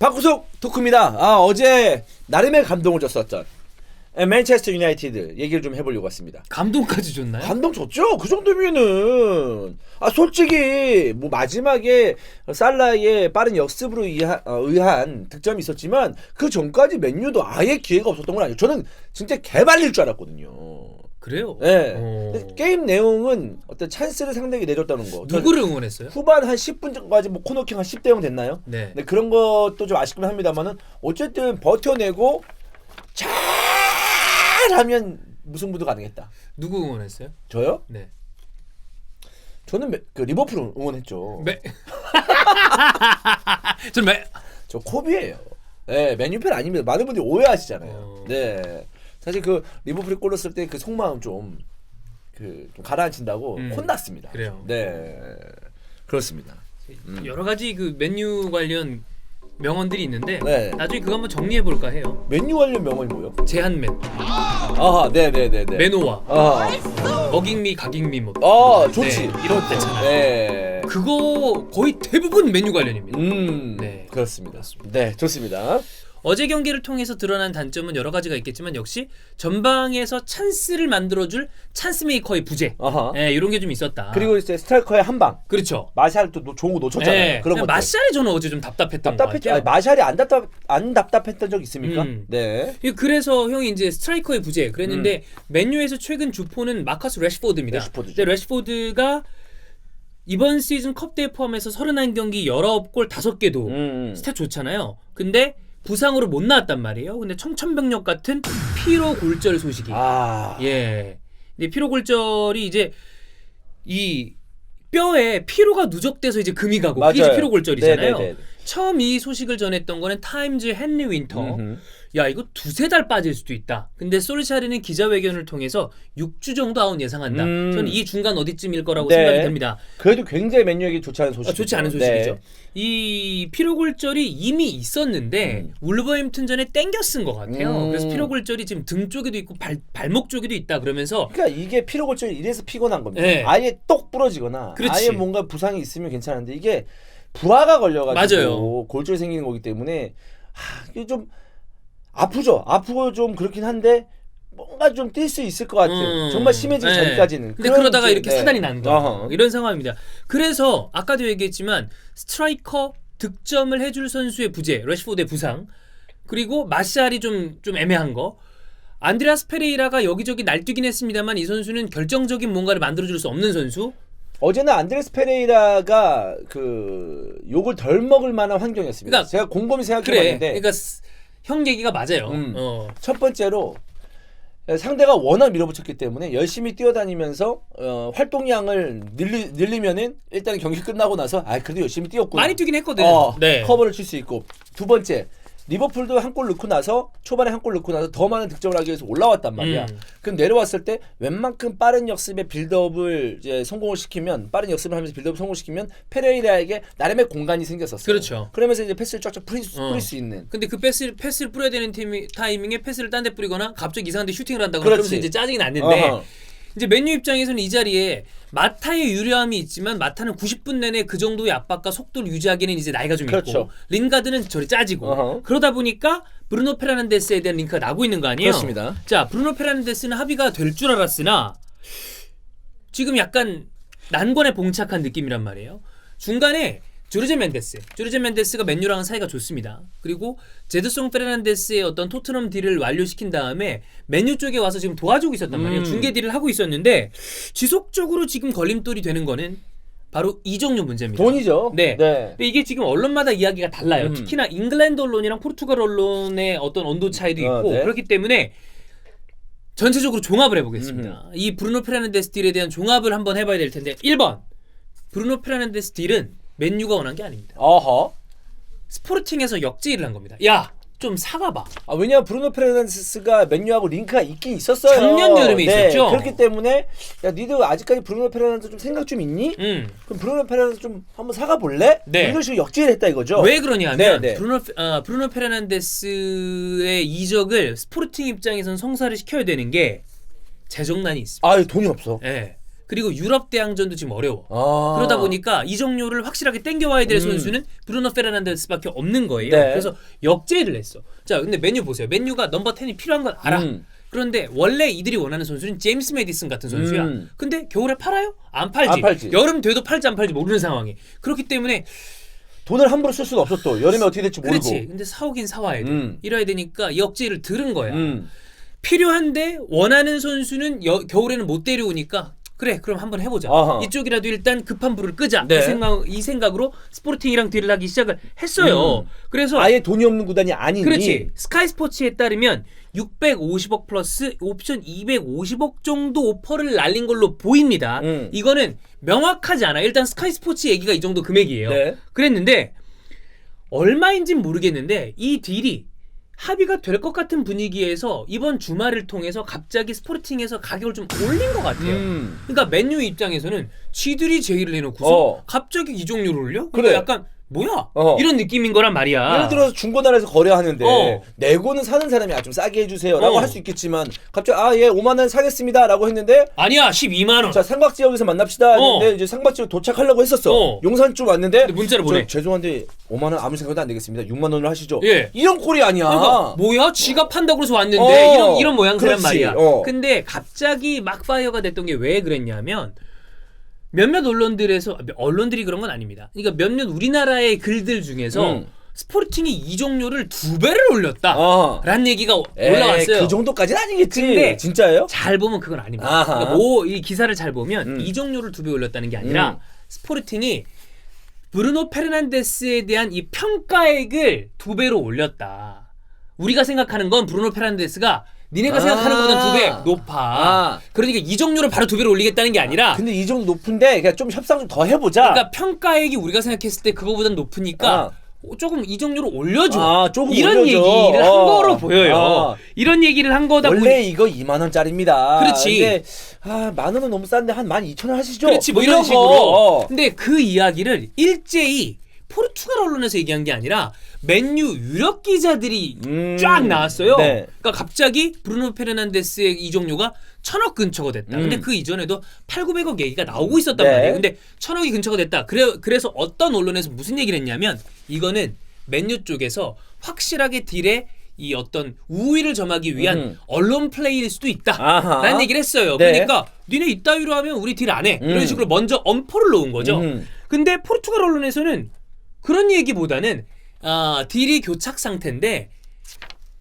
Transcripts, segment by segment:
박구석 토크입니다. 아 어제 나름의 감동을 줬었던 에, 맨체스터 유나이티드 얘기를 좀 해보려고 왔습니다. 감동까지 줬나요? 감동 줬죠? 그 정도면은 아 솔직히 뭐 마지막에 살라의 빠른 역습으로 의한, 어, 의한 득점이 있었지만 그 전까지 맨유도 아예 기회가 없었던 건 아니에요. 저는 진짜 개발릴 줄 알았거든요. 그래요? 네. 어. 근데 게임 내용은 어떤 찬스를 상대에게 내줬다는 거. 누구를 응원했어요? 후반 한 10분 전까지 뭐 코너킹 한 10대 0 됐나요? 네. 네, 그런 것도 좀 아쉽긴 합니다만은 어쨌든 버텨내고 잘하면 무승부도 가능했다. 누구 응원했어요? 저요? 네. 저는 매- 그 리버풀 응원했죠. 매. 전 매. 저 코비예요. 네, 맨유팬 아닙니다. 많은 분들이 오해하시잖아요. 어. 네, 사실 그 리버풀이 골 넣었을 때 그 속마음 좀. 그, 좀 가라앉힌다고 음, 혼났습니다. 그래요. 네, 그렇습니다. 여러 가지 그 메뉴 관련 명언들이 있는데 네. 나중에 그거 한번 정리해 볼까 해요. 맨유 관련 명언이 뭐요? 제한맨, 아하, 네, 네, 네, 네. 매노와, 아, 먹잉미, 가깅미 뭐. 어, 좋지. 네, 이런 때잖아요. 네. 그거 거의 대부분 메뉴 관련입니다. 음, 네. 그렇습니다. 네, 좋습니다. 어제 경기를 통해서 드러난 단점은 여러 가지가 있겠지만 역시 전방에서 찬스를 만들어줄 찬스 메이커의 부재. 아하. 예, 이런 게 좀 있었다. 그리고 이제 스트라이커의 한 방. 그렇죠. 마샬 또 노- 좋은 거 놓쳤잖아요. 예, 그런 것들. 마샬이 저는 어제 좀 답답했던 답답했죠. 것 아니, 같아요. 마샬이 안 답답 안 답답했던 적 있습니까? 음. 네. 예, 그래서 형이 이제 스트라이커의 부재 그랬는데 맨유에서 최근 주포는 마커스 레시포드입니다. 음. 레시포드죠. 근데 레시포드가 이번 시즌 컵 대회 포함해서 31경기 19골 5개도 음. 스탯 좋잖아요. 근데 부상으로 못 나왔단 말이에요. 근데 청천벽력 같은 피로 골절 소식이. 아. 예. 근데 피로 골절이 이제 이 뼈에 피로가 누적돼서 이제 금이 가고 그게 이제 맞아요. 피로 골절이잖아요. 네네네. 처음 이 소식을 전했던 거는 타임즈 헨리 윈터. 음흠. 야 이거 두세 달 빠질 수도 있다. 근데 솔샤르는 기자회견을 통해서 6주 정도 아웃 예상한다. 음. 저는 이 중간 어디쯤일 거라고 네. 생각이 됩니다. 그래도 굉장히 맨유에게 좋지 않은 소식. 아, 좋지 않은 소식이죠. 이 피로골절이 이미 있었는데 음. 울버햄튼전에 땡겨 쓴 것 같아요. 음. 그래서 피로골절이 지금 등 쪽에도 있고 발, 발목 쪽에도 있다 그러면서 그러니까 이게 피로 골절이 이래서 피곤한 겁니다. 네. 아예 똑 부러지거나 그렇지. 아예 뭔가 부상이 있으면 괜찮은데 이게 불화가 걸려가지고 맞아요. 골절 생기는 거기 때문에 하, 이게 좀 아프죠. 아프고 좀 그렇긴 한데 뭔가 좀 뛸 수 있을 것 같아요. 음. 정말 심해지기 네. 전까지는. 근데 그런 그러다가 이제- 이렇게 네. 사단이 난 거예요. 어허. 이런 상황입니다. 그래서 아까도 얘기했지만 스트라이커 득점을 해줄 선수의 부재, 러시포드의 부상, 그리고 마샬이 좀 좀 애매한 거. 안드레아스 페레이라가 여기저기 날뛰긴 했습니다만 이 선수는 결정적인 뭔가를 만들어줄 수 없는 선수. 어제는 안드레스 페레이라가 그 욕을 덜 먹을 만한 환경이었습니다. 그러니까- 제가 곰곰이 그래. 생각해봤는데 그러니까 스- 형 얘기가 맞아요. 음. 어. 첫 번째로 상대가 워낙 밀어붙였기 때문에 열심히 뛰어다니면서 어, 활동량을 늘리, 늘리면은 일단 경기 끝나고 나서 아 그래도 열심히 뛰었구나. 많이 뛰긴 했거든. 어, 네. 커버를 칠 수 있고 두 번째 리버풀도 한 골 넣고 나서 초반에 한 골 넣고 나서 더 많은 득점을 하기 위해서 올라왔단 말이야. 음. 그럼 내려왔을 때 웬만큼 빠른 역습의 빌드업을 이제 성공을 시키면 빠른 역습을 하면서 빌드업 성공을 시키면 페레이라에게 나름의 공간이 생겼었어요. 그렇죠. 그러면서 이제 패스를 쫙쫙 뿌릴 수, 어. 뿌릴 수 있는. 근데 그 패스, 패스를 뿌려야 되는 팀이, 타이밍에 패스를 딴 데 뿌리거나 갑자기 이상한 데 슈팅을 한다거나 그렇지. 그러면서 이제 짜증이 났는데 어허. 이제 맨유 입장에서는 이 자리에 마타의 유리함이 있지만 마타는 90분 내내 그 정도의 압박과 속도를 유지하기에는 이제 나이가 좀 그렇죠. 있고 링가드는 저리 짜지고 어허. 그러다 보니까 브루노 페르난데스에 대한 링크가 나고 있는 거 아니에요? 그렇습니다. 자 브루노 페르난데스는 합의가 될 줄 알았으나 지금 약간 난관에 봉착한 느낌이란 말이에요. 중간에 조르제 멘데스, 조르제 멘데스가 맨유랑은 사이가 좋습니다. 그리고 제드송 페르난데스의 어떤 토트넘 딜을 완료시킨 다음에 맨유 쪽에 와서 지금 도와주고 있었단 말이에요. 음. 중개 딜을 하고 있었는데 지속적으로 지금 걸림돌이 되는 거는 바로 이정료 문제입니다. 돈이죠. 네. 네. 근데 이게 지금 언론마다 이야기가 달라요. 음. 특히나 잉글랜드 언론이랑 포르투갈 언론의 어떤 온도 차이도 있고 어, 네. 그렇기 때문에 전체적으로 종합을 해보겠습니다. 이 브루노 페르난데스 딜에 대한 종합을 한번 해봐야 될 텐데 1번 브루노 페르난데스 딜은 맨유가 원한 게 아닙니다. 어허. 스포르팅에서 역제의를 한 겁니다. 야 좀 사가봐. 아, 왜냐면 브루노 페르난데스가 맨유하고 링크가 있긴 있었어요. 작년 여름에 있었죠? 그렇기 때문에 야 니도 아직까지 브루노 페르난데스 좀 생각 좀 있니? 음. 그럼 브루노 페르난데스 좀 한번 사가 볼래? 네. 이런 식으로 역지를 했다 이거죠. 왜 그러냐면 네, 네. 브루노 아, 브루노 페르난데스의 이적을 스포르팅 입장에선 성사를 시켜야 되는 게 재정난이 있습니다. 아, 돈이 없어. 예. 그리고 유럽 대항전도 지금 어려워. 아. 그러다 보니까 이정료를 확실하게 땡겨와야 될 음. 선수는 브루노 페르난데스밖에 없는 거예요. 네. 그래서 역제의를 했어. 자, 근데 맨유 보세요. 맨유가 넘버 10이 필요한 건 알아. 음. 그런데 원래 이들이 원하는 선수는 제임스 메디슨 같은 선수야. 음. 근데 겨울에 팔아요? 안 팔지. 안 팔지. 여름 돼도 팔지 안 팔지 모르는 상황이. 그렇기 때문에 돈을 함부로 쓸 수는 없어 또 여름에 어떻게 될지 모르고. 그렇지. 근데 사오긴 사와야 돼. 음. 이래야 되니까 역제의를 들은 거야. 음. 필요한데 원하는 선수는 여- 겨울에는 못 데려오니까 그래 그럼 한번 해보자 아하. 이쪽이라도 일단 급한 불을 끄자 네. 이 생각 이 생각으로 스포르팅이랑 딜을 하기 시작을 했어요 음. 그래서 아예 돈이 없는 구단이 아니니. 그렇지 스카이 스포츠에 따르면 650억 플러스 옵션 250억 정도 오퍼를 날린 걸로 보입니다 음. 이거는 명확하지 않아 일단 스카이 스포츠 얘기가 이 정도 금액이에요 네. 그랬는데 얼마인진 모르겠는데 이 딜이 합의가 될 것 같은 분위기에서 이번 주말을 통해서 갑자기 스포르팅에서 가격을 좀 올린 것 같아요. 음. 그러니까 맨유 입장에서는 지들이 제의를 해놓고서 어. 갑자기 이종료를 올려? 그러니까 그래. 약간 뭐야? 어. 이런 느낌인 거란 말이야. 예를 들어서 중고나라에서 거래하는데 어. 내고는 사는 사람이 아 좀 싸게 해주세요라고 어. 할 수 있겠지만 갑자기 아 예 5만 원 사겠습니다라고 했는데 아니야 12만 원. 자 상박지역에서 만납시다 했는데 어. 이제 상박지역 도착하려고 했었어 어. 용산 쪽 왔는데 근데 문자를 저 보내. 죄송한데 5만 원 아무 생각도 안 되겠습니다 6만 원을 하시죠 예. 이런 꼴이 아니야 그러니까 뭐야? 지가 판다고 그래서 왔는데 어. 이런 이런 모양새란 그렇지. 말이야. 어. 근데 갑자기 막파이어가 됐던 게 왜 그랬냐면 몇몇 언론들에서 언론들이 그런 건 아닙니다. 그러니까 몇몇 우리나라의 글들 중에서 음. 스포르팅이 이종료를 두 배를 올렸다. 아. 라는 얘기가 에이, 올라왔어요. 그 정도까지는 아니겠지 근데 진짜예요? 잘 보면 그건 아닙니다. 그러니까 뭐, 이 기사를 잘 보면 음. 이종료를 두 배 올렸다는 게 아니라 음. 스포르팅이 브루노 페르난데스에 대한 이 평가액을 두 배로 올렸다. 우리가 생각하는 건 브루노 페르난데스가 니네가 아. 생각하는 것보다 두배 높아. 아. 그러니까 이종료를 바로 두 배로 올리겠다는 게 아니라 근데 이 정도 높은데 그냥 좀 협상 좀 더 해보자 그러니까 평가액이 우리가 생각했을 때 그거보다 높으니까 아. 조금 이종료를 올려줘. 아, 조금 이런 올려줘. 얘기를 한 어. 거로 보여요. 아. 이런 얘기를 한 거다 보니 원래 이거 2만 원짜리입니다. 그렇지. 근데 아, 만 원은 너무 싼데 한 12,000원 하시죠. 그렇지 뭐 이런 거. 식으로. 어. 근데 그 이야기를 일제히 포르투갈 언론에서 얘기한 게 아니라 맨유 유력 기자들이 음. 쫙 나왔어요. 네. 그러니까 갑자기 브루노 페르난데스의 이종료가 천억 근처가 됐다. 음. 근데 그 이전에도 8, 900억 얘기가 나오고 있었단 네. 말이에요. 근데 천억이 근처가 됐다. 그래 그래서 어떤 언론에서 무슨 얘기를 했냐면 이거는 맨유 쪽에서 확실하게 딜에 이 어떤 우위를 점하기 위한 음. 언론 플레이일 수도 있다. 아하. 라는 얘기를 했어요. 네. 그러니까 니네 이따위로 하면 우리 딜 안 해. 음. 이런 식으로 먼저 엄포를 놓은 거죠. 음. 근데 포르투갈 언론에서는 그런 얘기보다는 아, 딜이 교착 상태인데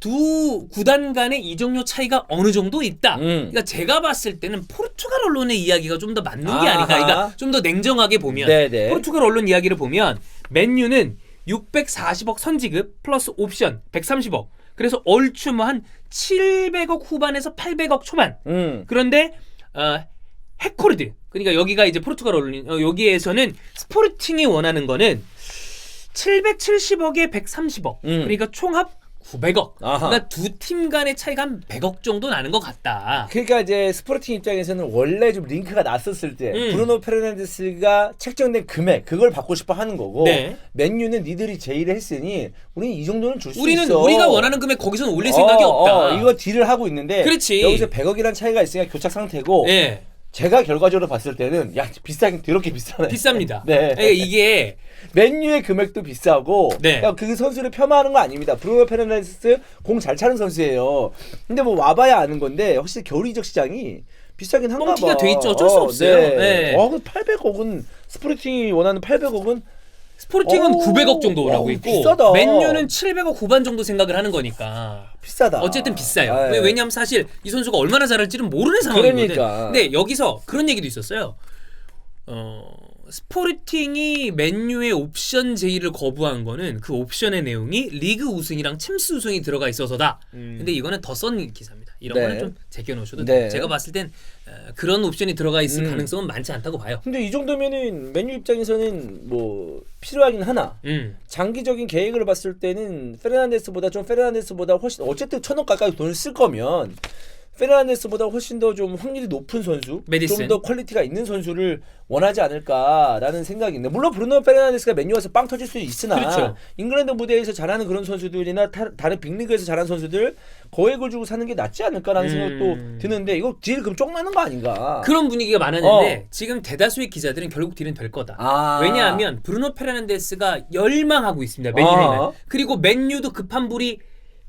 두 구단 간의 이적료 차이가 어느 정도 있다. 음. 그러니까 제가 봤을 때는 포르투갈 언론의 이야기가 좀 더 맞는 게 아하. 아닌가. 그러니까 좀 더 냉정하게 보면 네네. 포르투갈 언론 이야기를 보면 맨유는 640억 선지급 플러스 옵션 130억. 그래서 얼추 뭐 한 700억 후반에서 800억 초반. 음. 그런데 어, 해코르드 그러니까 여기가 이제 포르투갈 언론 어, 여기에서는 스포르팅이 원하는 거는 770억에 130억 음. 그러니까 총합 900억 아하. 그러니까 두 팀 간의 차이가 한 100억 정도 나는 것 같다 그러니까 이제 스포르팅 입장에서는 원래 좀 링크가 났었을 때 음. 브루노 페르난데스가 책정된 금액 그걸 받고 싶어 하는 거고 네. 맨유는 니들이 제의를 했으니 우리는 이 정도는 줄수 우리는 있어. 우리가 원하는 금액 거기서는 올릴 생각이 어, 없다 어, 이거 딜을 하고 있는데 그렇지. 여기서 100억이란 차이가 있으니까 교착 상태고 예 제가 결과적으로 봤을 때는 야 비싸긴 더럽게 비싸네. 비쌉니다 네. 예, 이게 맨유의 금액도 비싸고 네. 그그 선수를 폄하하는 거 아닙니다. 브루노 페르난데스 공 잘 차는 선수예요. 근데 뭐 와봐야 아는 건데 확실히 겨울 이적 시장이 비싸긴 한가 봐. 뻥튀기가 돼 있죠. 어쩔 수 없어요. 네. 어, 그 800억은 스프리팅이 원하는 800억은 스포르팅은 오, 900억 정도 오라고 와, 있고 비싸다. 맨유는 700억 후반 정도 생각을 하는 거니까 비싸다. 어쨌든 비싸요. 아, 왜- 예. 왜냐하면 사실 이 선수가 얼마나 잘할지는 모르는 상황이거든. 그러니까. 근데 여기서 그런 얘기도 있었어요. 어, 스포르팅이 맨유의 옵션 제의를 거부한 거는 그 옵션의 내용이 리그 우승이랑 챔스 우승이 들어가 있어서다. 근데 이거는 더 썬 기사입니다. 이런 음. 네. 거는 좀 제껴 놓으셔도 네. 돼요. 제가 봤을 땐 어, 그런 옵션이 들어가 있을 음. 가능성은 많지 않다고 봐요. 근데 이 정도면은 맨유 입장에서는 뭐 필요하긴 하나. 음. 장기적인 계획을 봤을 때는 페르난데스보다 좀 페르난데스보다 훨씬 어쨌든 천억 가까이 돈을 쓸 거면 페르난데스보다 훨씬 더 좀 확률이 높은 선수. 좀 더 퀄리티가 있는 선수를 원하지 않을까라는 생각인데 물론 브루노 페르난데스가 맨유 와서 빵 터질 수 있으나 그렇죠. 잉글랜드 무대에서 잘하는 그런 선수들이나 타, 다른 빅리그에서 잘하는 선수들 거액을 주고 사는 게 낫지 않을까라는 음. 생각도 드는데 이거 딜 그럼 쪽나는 거 아닌가? 그런 분위기가 많았는데 어. 지금 대다수의 기자들은 결국 딜은 될 거다. 아. 왜냐하면 브루노 페르난데스가 열망하고 있습니다. 맨유에는. 아. 그리고 맨유도 급한 불이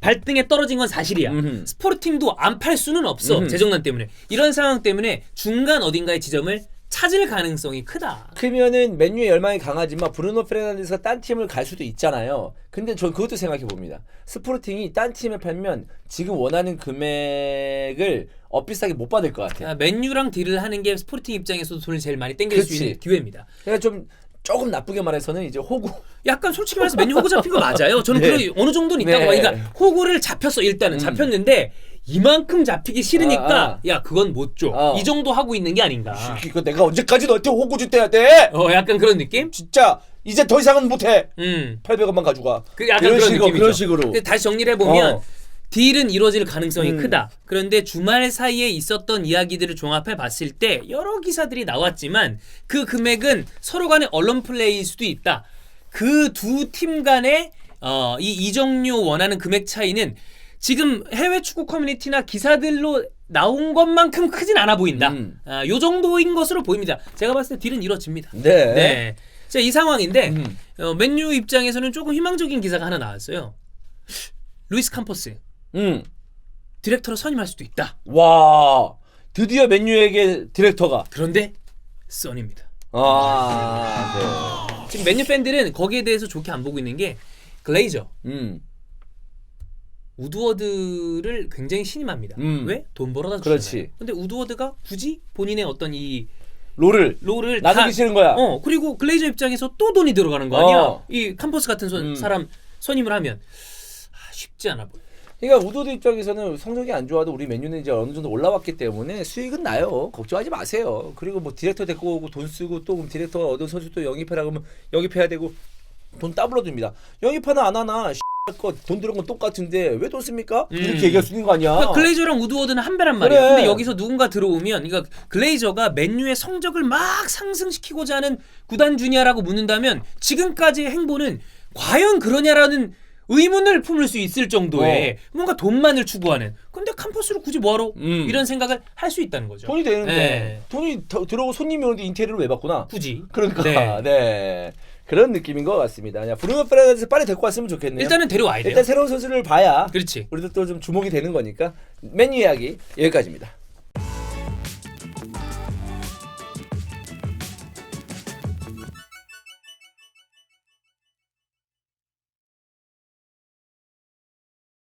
발등에 떨어진 건 사실이야. 음흠. 스포르팅도 안 팔 수는 없어. 음흠. 재정난 때문에. 이런 상황 때문에 중간 어딘가의 지점을 찾을 가능성이 크다. 크면은 맨유의 열망이 강하지만 브루노 페르난데스가 딴 팀을 갈 수도 있잖아요. 근데 전 그것도 생각해 봅니다. 스포르팅이 딴 팀에 팔면 지금 원하는 금액을 엇비싸게 못 받을 것 같아요. 아, 맨유랑 딜을 하는 게 스포르팅 입장에서도 돈을 제일 많이 땡길 수 그치. 있는 기회입니다. 그러니까 좀 조금 나쁘게 말해서는 이제 호구. 약간 솔직히 말해서 맨유 호구 잡힌 거 맞아요. 저는 네. 그런 어느 정도는 있다고 네. 봐요. 그러니까 호구를 잡혔어 일단은 음. 잡혔는데 이만큼 잡히기 싫으니까 아, 아. 야 그건 못 줘. 어. 이 정도 하고 있는 게 아닌가. 이거 내가 언제까지 너한테 호구 줄 때야 돼? 어 약간 그런 느낌? 진짜 이제 더 이상은 못해. 음. 800원만 가져가. 그 약간 이런 그런 식으로, 느낌이죠. 그런 식으로. 근데 다시 정리를 해보면 어. 딜은 이루어질 가능성이 음. 크다. 그런데 주말 사이에 있었던 이야기들을 종합해 봤을 때 여러 기사들이 나왔지만 그 금액은 서로 간의 언론 플레이일 수도 있다. 그 두 팀 간의 어, 이 이정료 원하는 금액 차이는 지금 해외 축구 커뮤니티나 기사들로 나온 것만큼 크진 않아 보인다. 음. 아, 요 정도인 것으로 보입니다. 제가 봤을 때 딜은 이루어집니다. 네. 네. 자, 이 상황인데 음. 어, 맨유 입장에서는 조금 희망적인 기사가 하나 나왔어요. 루이스 캠퍼스 음. 디렉터로 선임할 수도 있다. 와. 드디어 맨유에게 디렉터가. 그런데 써니입니다. 아. 지금 맨유 팬들은 거기에 대해서 좋게 안 보고 있는 게 글레이저, 네. 음. 우드워드를 굉장히 신임합니다. 음. 왜? 돈 벌어다 주잖아요. 그렇지. 근데 우드워드가 굳이 본인의 어떤 이 롤을 롤을 나누기 다- 싫은 거야. 어 그리고 글레이저 입장에서 또 돈이 들어가는 거 아니야? 어. 이 캠퍼스 같은 선- 음. 사람 선임을 하면 아, 쉽지 않아 보여. 그러니까 우도드 입장에서는 성적이 안 좋아도 우리 맨유는 이제 어느 정도 올라왔기 때문에 수익은 나요. 걱정하지 마세요. 그리고 뭐 디렉터 데리고 오고 돈 쓰고 또 그럼 디렉터가 얻은 선수 또 영입해라 그러면 영입해야 되고 돈 따블어 줍니다. 영입하나 안 하나 거돈 들은 건 똑같은데 왜 돈 씁니까? 음. 이렇게 얘기할 수 있는 거 아니야. 그러니까 글레이저랑 우드워드는 한 배란 말이야. 그래. 근데 여기서 누군가 들어오면, 그러니까 글레이저가 맨유의 성적을 막 상승시키고자 하는 구단 주냐라고 묻는다면 지금까지의 행보는 과연 그러냐라는 의문을 품을 수 있을 정도의 뭔가 돈만을 추구하는. 근데 캠퍼스를 굳이 뭐하러 어. 음. 이런 생각을 할 수 있다는 거죠. 돈이 되는데 네. 돈이 더- 들어오고 손님이 오는데 인테리어를 왜 바꾸나? 굳이. 그러니까 네. 네. 그런 느낌인 것 같습니다. 그냥 브루노 페르난데스 빨리 데리고 왔으면 좋겠네요. 일단은 데려와야 돼요. 일단 새로운 선수를 봐야 그렇지. 우리도 또 좀 주목이 되는 거니까 맨유 이야기 여기까지입니다.